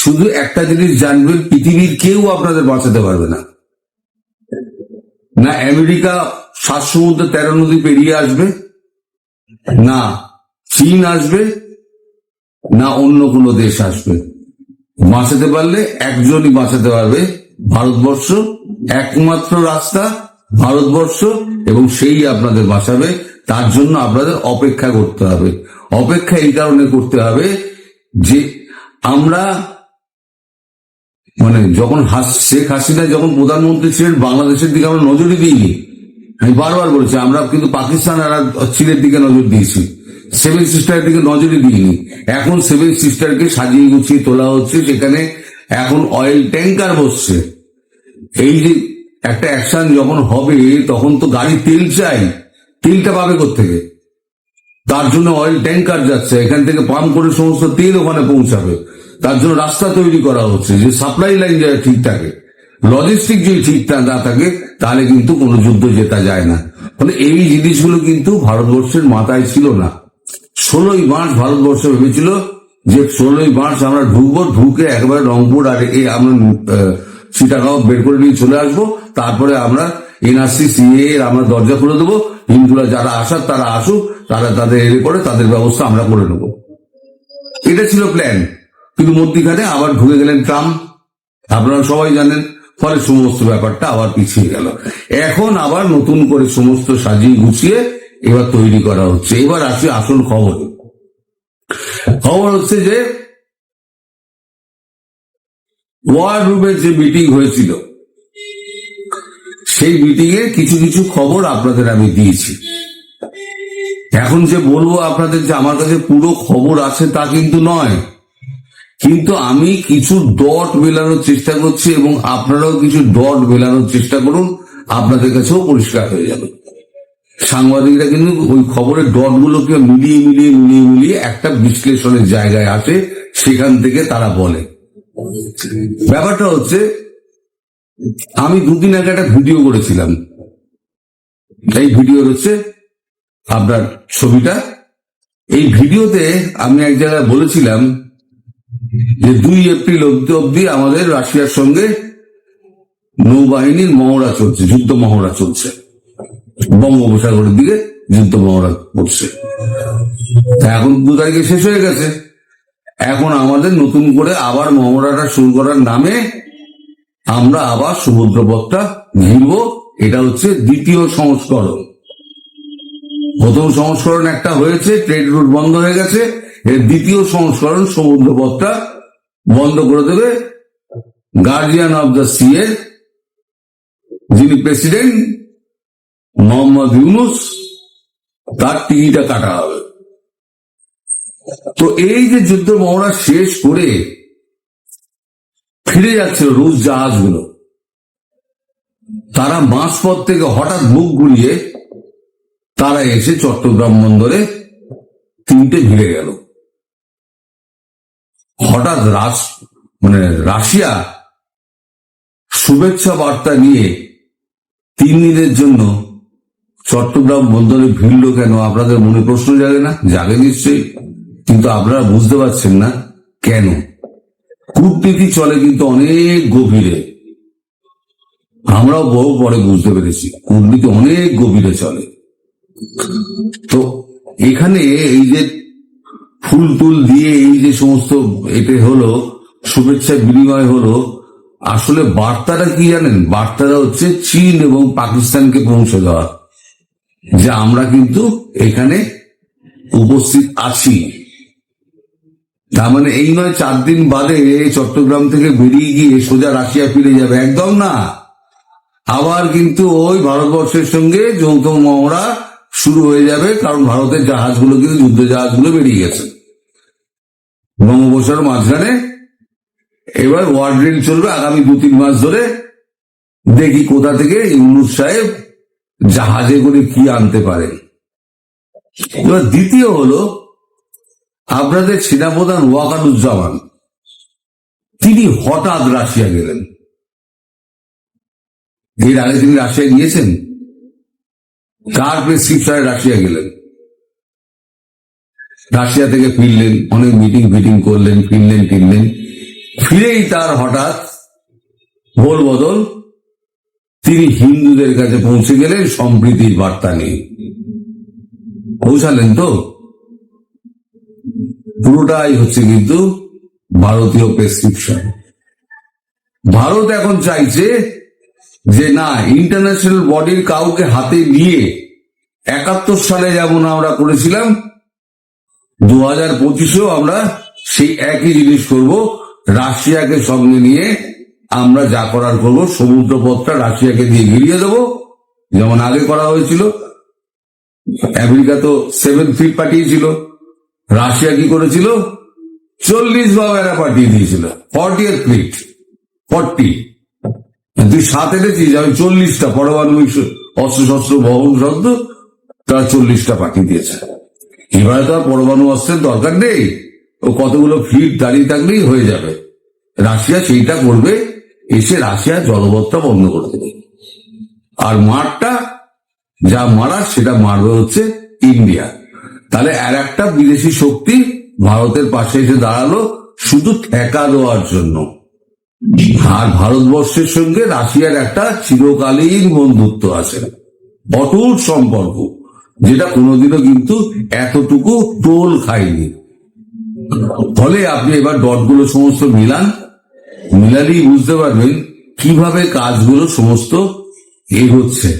শুধু একটা জিনিস জানবেন, পৃথিবীর কেউ আপনাদের বাঁচাতে পারবে না। না, আমেরিকা সাত সমুদ্র তেরো নদী পেরিয়ে আসবে, না চীন আসবে, না অন্য কোনো দেশ আসবে। বাঁচাতে পারলে একজনই বাঁচাতে পারবে, ভারতবর্ষ, একমাত্র রাস্তা ভারতবর্ষ, এবং সেই আপনাদের বাঁচাবে। তার জন্য আপনাদের অপেক্ষা করতে হবে। অপেক্ষা এই কারণে করতে হবে যে আমরা মানে যখন শেখ হাসিনা যখন প্রধানমন্ত্রী ছিলেন, বাংলাদেশের দিকে আমরা নজরই দিইনি। আমি বারবার বলেছি, আমরা কিন্তু পাকিস্তান আর চীনের দিকে নজর দিয়েছি। সেভেন সিস্টারের দিকে নজরই দিইনি। এখন সেভেন সিস্টারকে সাজিয়ে গুছিয়ে তোলা হচ্ছে সেখানে এখন অয়েল ট্যাঙ্কার বসছে। এই যে একটা অ্যাকশন যখন হবে, তখন তো গাড়ি তেল চাই। তেলটা পাবে থেকে তার জন্য অয়েল ট্যাঙ্কার যাচ্ছে। এখান থেকে পাম্প করে সমস্ত তেল ওখানে পৌঁছাবে। তার জন্য রাস্তা তৈরি করা হচ্ছে। যে সাপ্লাই লাইন যাতে ঠিক থাকে লজিস্টিক যদি ঠিক না থাকে, তাহলে কিন্তু কোনো যুদ্ধ জেতা যায় না। ফলে এই জিনিসগুলো কিন্তু ভারতবর্ষের মাথায় ছিল না। ষোলোই মার্চ ভারতবর্ষ ভেবেছিল যে ষোলোই মার্চ আমরা ঢুকবো, ঢুকে একবারে রংপুর আর এই আমরা চিটাগাঁও বের করে নিয়ে চলে আসব। তারপরে আমরা এনআরসি সিএ এর আমরা দরজা খুলে দেবো। হিন্দুরা যারা আসার তারা আসুক, তারা তাদের এলে করে তাদের ব্যবস্থা আমরা করে নেব। এটা ছিল প্ল্যান কিন্তু মধ্যিখানে আবার ঢুকে গেলেন ট্রাম্প আপনারা সবাই জানেন, ফলে সমস্ত ব্যাপারটা আবার পিছিয়ে গেল। এখন আবার নতুন করে সমস্ত সাজিয়ে গুছিয়ে এবার তৈরি করা হচ্ছে। এবার আসি আসল খবর। খবর হচ্ছে যে ওয়ার রুমের যে মিটিং হয়েছিল, সেই মিটিং এ কিছু কিছু খবর আপনাদের আমি দিয়েছি। এখন যে বলব আপনাদের যে আমার কাছে পুরো খবর আছে তা কিন্তু নয়। কিন্তু আমি কিছু ডট মেলানোর চেষ্টা করছি এবং আপনারাও কিছু ডট মেলানোর চেষ্টা করুন, আপনাদের কাছেও পরিষ্কার হয়ে যাবে। সাংবাদিকরা কিন্তু ওই খবরের ডট গুলোকে মিলিয়ে মিলিয়ে মিলিয়ে মিলিয়ে একটা বিশ্লেষণের জায়গায় আসে, সেখান থেকে তারা বলে। ব্যাপারটা হচ্ছে, আমি দুদিন আগে একটা ভিডিও করেছিলাম। এই ভিডিও হচ্ছে আপনার ছবিটা। এই ভিডিওতে আমি এক জায়গায় বলেছিলাম যে দুই এপ্রিল অব্দি অব্দি আমাদের রাশিয়ার সঙ্গে নৌবাহিনীর মহড়া চলছে, যুদ্ধ মহড়া চলছে। বঙ্গোপসাগরের দিকে যুদ্ধ মহড়া করছে। এখন দু তারিখে শেষ হয়ে গেছে। এখন আমাদের নতুন করে আবার মহড়াটা শুরু করার নামে আমরা আবার সমুদ্রপথটা ঘিরব। এটা হচ্ছে দ্বিতীয় সংস্করণ। প্রথম সংস্করণ একটা হয়েছে ট্রেড রুট বন্ধ হয়ে গেছে। এর দ্বিতীয় সংস্করণ সমুদ্র পথটা বন্ধ করে দেবে। গার্জিয়ান অব দ্য সি এর যিনি প্রেসিডেন্ট মোহাম্মদ ইউনুস, তার টিকিটা কাটা হবে। তো এই যে যুদ্ধ মহড়া শেষ করে ফিরে যাচ্ছে রুশ জাহাজগুলো। তারা মাঝপথ থেকে হঠাৎ মুখ ঘুরিয়ে তারা এসে চট্টগ্রাম বন্দরে তিনটে ভিড়ে গেল। হঠাৎ রাস মানে রাশিয়া শুভেচ্ছা বার্তা নিয়ে তিন দিনের জন্য চট্টগ্রাম বন্দরে ভিড়ল কেন? আপনাদের মনে প্রশ্ন জাগে না? জাগে নিশ্চয়ই। কিন্তু আপনারা বুঝতে পারছেন না কেন? কূটনীতি চলে কিন্তু অনেক গভীরে। আমরাও বহু পরে বুঝতে পেরেছি। কূটনীতি অনেক গভীরে চলে। তো এখানে এই যে ফুল টুল দিয়ে এই যে সমস্ত এতে হলো, শুভেচ্ছা বিনিময় হলো, আসলে বার্তাটা কি জানেন? বার্তাটা হচ্ছে চীন এবং পাকিস্তানকে পৌঁছে দেওয়া, যে আমরা কিন্তু এখানে উপস্থিত আছি। তার মানে এই নয়, চার দিন বাদে চট্টগ্রাম থেকে বেরিয়ে গিয়ে সোজা রাশিয়া ফিরে যাবে, একদম না। আবার কিন্তু ওই ভারতবর্ষের সঙ্গে যৌথ মহড়া শুরু হয়ে যাবে, কারণ ভারতের জাহাজগুলো কিন্তু যুদ্ধ জাহাজগুলো বেরিয়ে গেছে। বঙ্গোপসাগর মাঝখানে এবার ওয়ার ড্রিল চলবে আগামী দু তিন মাস ধরে। দেখি কোথা থেকে ইউনুস সাহেব জাহাজে করে কি আনতে পারে। এবার দ্বিতীয় হলো আপনাদের সেনাপ্রধান ওয়াকারুজ্জামান তিনি হঠাৎ রাশিয়া গেলেন। এর আগে তিনি রাশিয়া গিয়েছেন? কার প্রেসক্রিপশনে রাশিয়া গেলেন। রাশিয়া থেকে ফিরলেন, অনেক মিটিং ফিটিং করলেন, ফিরলেন ফিরলেন। ফিরেই তার হঠাৎ ভোল বদল, তিনি হিন্দুদের কাছে পৌঁছে গেলেন সম্প্রীতির বার্তা নিয়ে। পৌঁছালেন তো? পুরোটাই হচ্ছে কিন্তু ভারতীয় প্রেসক্রিপশন। ভারত এখন চাইছে যে না ইন্টারন্যাশনাল বডির কাউকে হাতে নিয়ে একাত্তর সালে যেমন আমরা করেছিলাম দু হাজার পঁচিশেও আমরা সেই একই জিনিস করব, রাশিয়াকে সঙ্গে নিয়ে আমরা যা করার করব সমুদ্র পথটা রাশিয়াকে দিয়ে গিরিয়ে দেবো, যেমন আগে করা হয়েছিল। আমেরিকা তো সেভেন ফিট পাঠিয়েছিল, রাশিয়া কি করেছিল? চল্লিশ বাবেরা পাঠিয়ে দিয়েছিল ফর্টি ফিট ফর্টি তুই সাত এনেছিস, আমি চল্লিশটা পারমাণবিক অস্ত্র শস্ত্র বহন শব্দ তারা চল্লিশটা পাঠিয়ে দিয়েছে। এবারে তো আর পরমাণু অস্ত্রের দরকার নেই। ও কতগুলো ফিট দাঁড়িয়ে থাকলেই হয়ে যাবে। রাশিয়া সেইটা করবে, এসে রাশিয়া জলপথটা বন্ধ করে দেবে। আর মারটা যা মারার, সেটা মারবে হচ্ছে ইন্ডিয়া। তাহলে আর একটা বিদেশি শক্তি ভারতের পাশে এসে দাঁড়াল, শুধু ঠেকা দেওয়ার জন্য। আর ভারতবর্ষের সঙ্গে রাশিয়ার একটা চিরকালীন বন্ধুত্ব আছে। অটুট সম্পর্ক, যেটা কোনোদিনও কিন্তু এতটুকু টোল খায়নি। ফলে আপনি এবার ডটগুলো সমস্ত মিলান। মিলালেই বুঝতে পারবেন কীভাবে কাজগুলো সমস্ত এগোচ্ছে।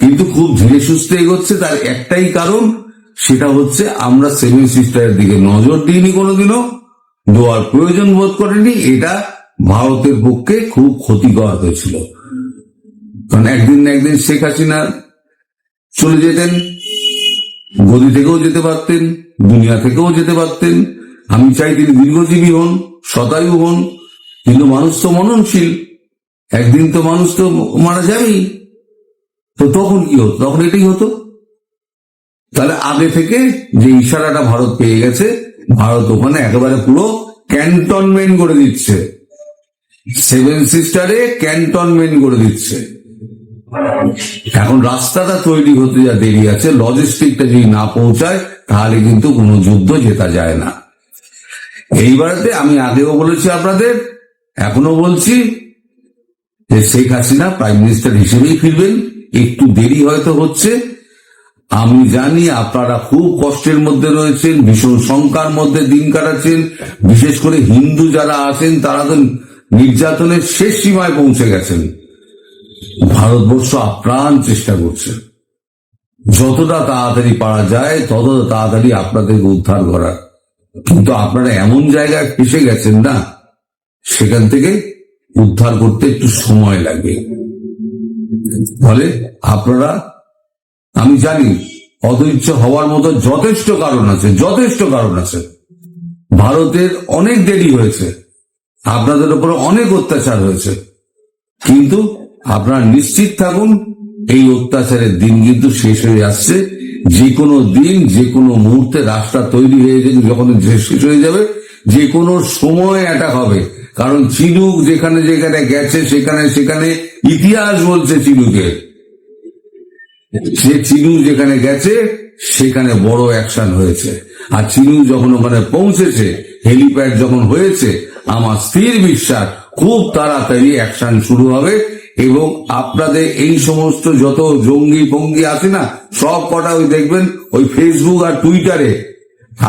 কিন্তু খুব ধীরে সুস্থে এগোচ্ছে তার একটাই কারণ, সেটা হচ্ছে আমরা সেভেন সিস্টারের দিকে নজর দিইনি কোনোদিনও। দেওয়ার প্রয়োজন বোধ করেনি এটা ভারতের পক্ষে খুব ক্ষতিকর হয়েছিল। কারণ একদিন না একদিন শেখ হাসিনা চলে যেতেন, গদি থেকেও যেতে পারতেন, দুনিয়া থেকেও যেতে পারতেন। আমি চাই তিনি দীর্ঘজীবী হন শতায়ু হন, কিন্তু মানুষ তো মননশীল। একদিন তো মানুষ তো মারা যাবেই। তো তখন কি হতো? তখন এটাই হতো। তাহলে আগে থেকে যে ইশারাটা ভারত পেয়ে গেছে, ভারত ওখানে একেবারে পুরো ক্যান্টনমেন্ট করে দিচ্ছে। সেভেন সিস্টারে ক্যান্টনমেন্ট করে দিচ্ছে। এখন রাস্তাটা তৈরি হতে যা দেরি আছে লজিস্টিকটা যদি না পৌঁছায়, তাহলে কিন্তু কোনো যুদ্ধ জেতা যায় না। এইবারতে আমি আগেও বলেছি আপনাদের এখনও বলছি যে শেখ হাসিনা প্রাইম মিনিস্টার হিসেবেই ফিরবেন, একটু দেরি হয়তো হচ্ছে। আমি জানি আপনারা খুব কষ্টের মধ্যে রয়েছেন, ভীষণ শঙ্কার মধ্যে দিন কাটাচ্ছেন, বিশেষ করে হিন্দু যারা আছেন, তারা তো নির্যাতনের শেষ সীমায় পৌঁছে গেছেন। ভারতবর্ষ আপ্রাণ চেষ্টা করছে। যতটা তাড়াতাড়ি পারা যায়, ততটা তাড়াতাড়ি আপনাদের উদ্ধার করার কিন্তু আপনারা এমন জায়গায় ফেসে গেছেন না, সেখান থেকে উদ্ধার করতে একটু সময় লাগবে ফলে আপনারা, আমি জানি, অধৈর্য হওয়ার মতো যথেষ্ট কারণ আছে, যথেষ্ট কারণ আছে। ভারতের অনেক দেরি হয়েছে। আপনাদের উপরে অনেক অত্যাচার হয়েছে। কিন্তু আপনারা নিশ্চিত থাকুন, এই অত্যাচারের দিন কিন্তু শেষ হয়ে আসছে। যে কোনো দিন যে কোনো মুহূর্তে রাস্তা তৈরি হয়ে যাবে যখন শেষ হয়ে যাবে যে কোনো সময় অ্যাটাক হবে। কারণ চিনুক যেখানে যেখানে গেছে, সেখানে সেখানে ইতিহাস বলছে চিনুকে। সে চিনু যেখানে গেছে, সেখানে বড় অ্যাকশন হয়েছে। আর চিনু যখন ওখানে পৌঁছেছে, হেলিপ্যাড যখন হয়েছে আমার স্থির বিশ্বাস খুব তাড়াতাড়ি অ্যাকশন শুরু হবে এবং আপনাদের এই সমস্ত যত জঙ্গি ফঙ্গি আছে না, সব কটা ওই দেখবেন ওই ফেসবুক আর টুইটারে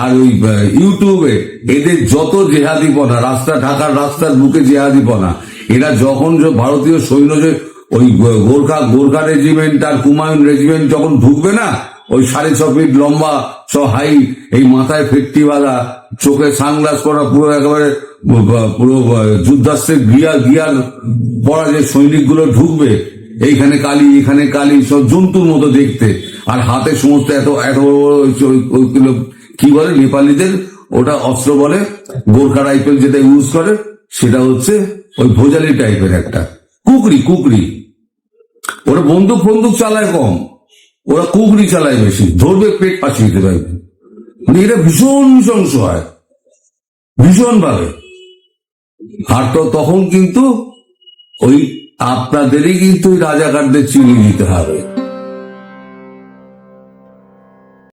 আর ওই ইউটিউবে এদের যত জেহাদিপনা, রাস্তা, ঢাকার রাস্তার বুকে জেহাদিপনা, এরা যখন ভারতীয় সৈন্য যে ওই গোর্খা গোর্খা রেজিমেন্ট আর কুমায়ুন রেজিমেন্ট যখন ঢুকবে না, ওই সাড়ে ছ ফিট লম্বা, ছ হাই এই মাথায় ফেটটিওয়ালা, চোখে সানগ্লাস করা পুরো একেবারে পুরো যুদ্ধাস্ত্রের গিয়ার গিয়ার পরা যে সৈনিকগুলো ঢুকবে, এইখানে কালি এখানে কালি, সব জন্তুর মতো দেখতে। আর হাতে সমস্ত এত এত কি বলে, নেপালিদের? ওটা অস্ত্র বলে, গোর্খা রাইফেল যেটা ইউজ করে, সেটা হচ্ছে ওই ভোজালি টাইপের একটা। কুকরি কুকরি। ওরা বন্দুক বন্দুক চালায় কম। ওরা কুকরি চালায় বেশি। ধরবে, পেট পাঠিয়ে দিতে পারবে। মানে এটা ভীষণ নৃশংস হয়। ভীষণ তো তখন কিন্তু ওই আপনাদেরই কিন্তু রাজাকারদের চিনি দিতে হবে।